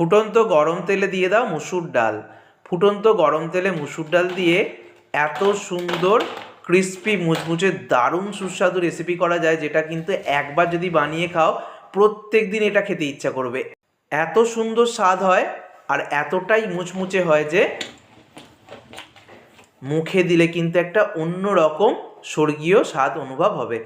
ফুটন্ত গরম তেলে দিয়ে দাও মুসুর ডাল। ফুটন্ত গরম তেলে মুসুর ডাল দিয়ে এত সুন্দর ক্রিস্পি মুচমুচে দারুণ সুস্বাদু রেসিপি করা যায়, যেটা কিন্তু একবার যদি বানিয়ে খাও, প্রত্যেক দিন এটা খেতে ইচ্ছা করবে। এত সুন্দর স্বাদ হয় আর এতটাই মুচমুচে হয় যে মুখে দিলে কিন্তু একটা অন্য রকম স্বর্গীয় স্বাদ অনুভব হবে।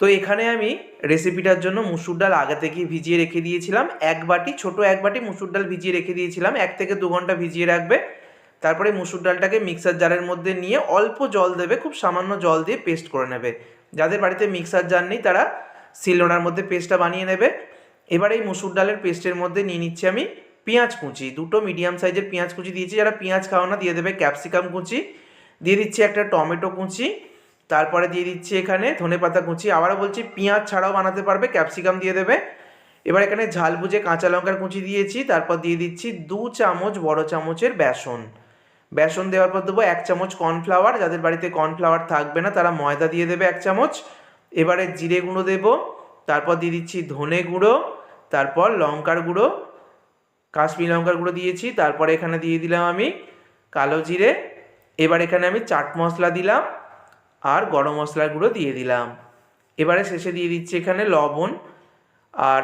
তো এখানে আমি রেসিপিটার জন্য মুসুর ডাল আগে থেকেই ভিজিয়ে রেখে দিয়েছিলাম। এক বাটি, ছোট এক বাটি মুসুর ডাল ভিজিয়ে রেখে দিয়েছিলাম। এক থেকে দু ঘণ্টা ভিজিয়ে রাখবে। তারপরে মুসুর ডালটাকে মিক্সার জারের মধ্যে নিয়ে অল্প জল দেবে, খুব সামান্য জল দিয়ে পেস্ট করে নেবে। যাদের বাড়িতে মিক্সার জার নেই, তারা শিলনোড়ার মধ্যে পেস্টটা বানিয়ে নেবে। এবার এই মুসুর ডালের পেস্টের মধ্যে নিয়ে নিচ্ছি আমি পেঁয়াজ কুচি। দুটো মিডিয়াম সাইজের পেঁয়াজ কুচি দিয়েছি। যারা পেঁয়াজ খাও না দিয়ে দেবে ক্যাপসিকাম কুচি। দিয়ে দিচ্ছি একটা টমেটো কুচি। তারপরে দিয়ে দিচ্ছি এখানে ধনেপাতা কুচি। আবারও বলছি, পেঁয়াজ ছাড়াও বানাতে পারবে, ক্যাপসিকাম দিয়ে দেবে। এবার এখানে ঝাল বুঝে কাঁচা লঙ্কার কুচি দিয়েছি, তারপর দিয়ে দিচ্ছি দু চামচ বড় চামচের বেসন। বেসন দেওয়ার পর দেবো এক চামচ কর্নফ্লাওয়ার, যাদের বাড়িতে কর্নফ্লাওয়ার থাকবে না, তারা ময়দা দিয়ে দেবে এক চামচ। এবারে জিরে গুঁড়ো দেবো, তারপর দিয়ে দিচ্ছি ধনে গুঁড়ো, তারপর লঙ্কার গুঁড়ো, কাশ্মীর লঙ্কার গুঁড়ো দিয়েছি, তারপরে এখানে দিয়ে দিলাম আমি কালো জিরে। এবার এখানে আমি চাট মশলা দিলাম। আর গরম মশলার গুঁড়ো দিয়ে দিলাম। এবারে শেষে দিয়ে দিচ্ছি এখানে লবণ আর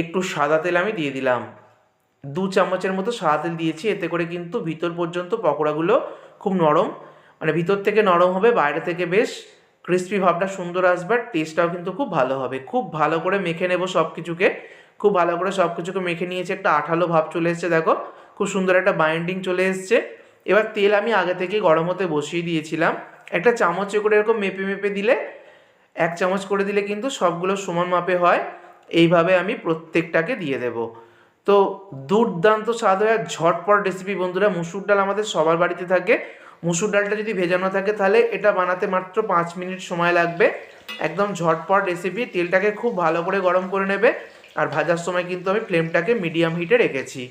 একটু সাদা তেল আমি দিয়ে দিলাম। দু চামচের মতো সাদা তেল দিয়েছি, এতে করে কিন্তু ভিতর পর্যন্ত পকোড়াগুলো খুব নরম মানে ভিতর থেকে নরম হবে, বাইরে থেকে বেশ ক্রিস্পি ভাবটা সুন্দর আসবে আর টেস্টটাও কিন্তু খুব ভালো হবে। খুব ভালো করে মেখে নেব সব কিছুকে খুব ভালো করে সব কিছুকে মেখে নিয়েছে, একটা আঠালো ভাব চলে এসছে, দেখো। খুব সুন্দর একটা বাইন্ডিং চলে এসছে। এবার তেল আমি আগে থেকে গরম হতে বসিয়ে দিয়েছিলাম। একটা চামচে করে এরকম মেপে মেপে দিলে, এক চামচ করে দিলে কিন্তু সবগুলো সমান মাপে হয়। এইভাবে আমি প্রত্যেকটাকে দিয়ে দেব। তো দুর্দান্ত স্বাদ হয় আর ঝটপট রেসিপি বন্ধুরা, মুসুর ডাল আমাদের সবার বাড়িতে থাকে। মুসুর ডালটা যদি ভেজানো থাকে তাহলে এটা বানাতে মাত্র পাঁচ মিনিট সময় লাগবে। একদম ঝটপট রেসিপি তেলটাকে খুব ভালো করে গরম করে নেবে। আর ভাজার সময় কিন্তু আমি ফ্লেমটাকে মিডিয়াম হিটে রেখেছি।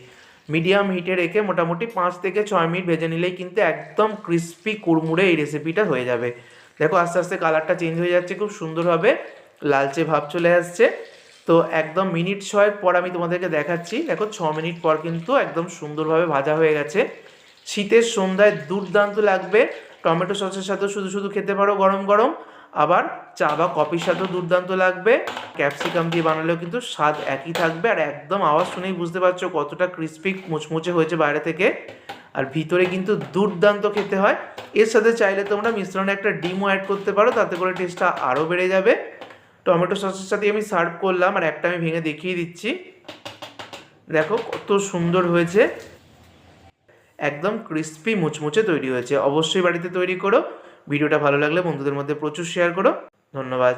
মিডিয়াম হিটে রেখে মোটামুটি পাঁচ থেকে ছয় মিনিট ভেজে নিলেই কিন্তু একদম ক্রিস্পি কুড়মুড়ে এই রেসিপিটা হয়ে যাবে। দেখো আস্তে আস্তে কালারটা চেঞ্জ হয়ে যাচ্ছে, খুব সুন্দরভাবে লালচে ভাব চলে আসছে। তো একদম মিনিট ছয়ের পর আমি তোমাদেরকে দেখাচ্ছি। দেখো ছ মিনিট পর কিন্তু একদম সুন্দরভাবে ভাজা হয়ে গেছে। শীতের সন্ধ্যায় দুর্দান্ত লাগবে। টমেটো সসের সাথেও শুধু শুধু খেতে পারো গরম গরম। আবার চা বা কফির সাথেও দুর্দান্ত লাগবে। ক্যাপসিকাম দিয়ে বানালেও কিন্তু স্বাদ একই থাকবে আর একদম আওয়াজ শুনেই বুঝতে পারছ কতটা ক্রিস্পি মুচমুচে হয়েছে বাইরে থেকে। আর ভিতরে কিন্তু দুর্দান্ত খেতে হয়। এর সাথে চাইলে তোমরা মিশ্রণে একটা ডিমও অ্যাড করতে পারো, তাতে করে টেস্টটা আরও বেড়ে যাবে। টমেটো সসের সাথে আমি সার্ভ করলাম আর একটা আমি ভেঙে দেখিয়ে দিচ্ছি। দেখো কত সুন্দর হয়েছে। একদম ক্রিস্পি মুচমুচে তৈরি হয়েছে। অবশ্যই বাড়িতে তৈরি করো। ভিডিওটা ভালো লাগলে বন্ধুদের মধ্যে প্রচুর শেয়ার করো। ধন্যবাদ।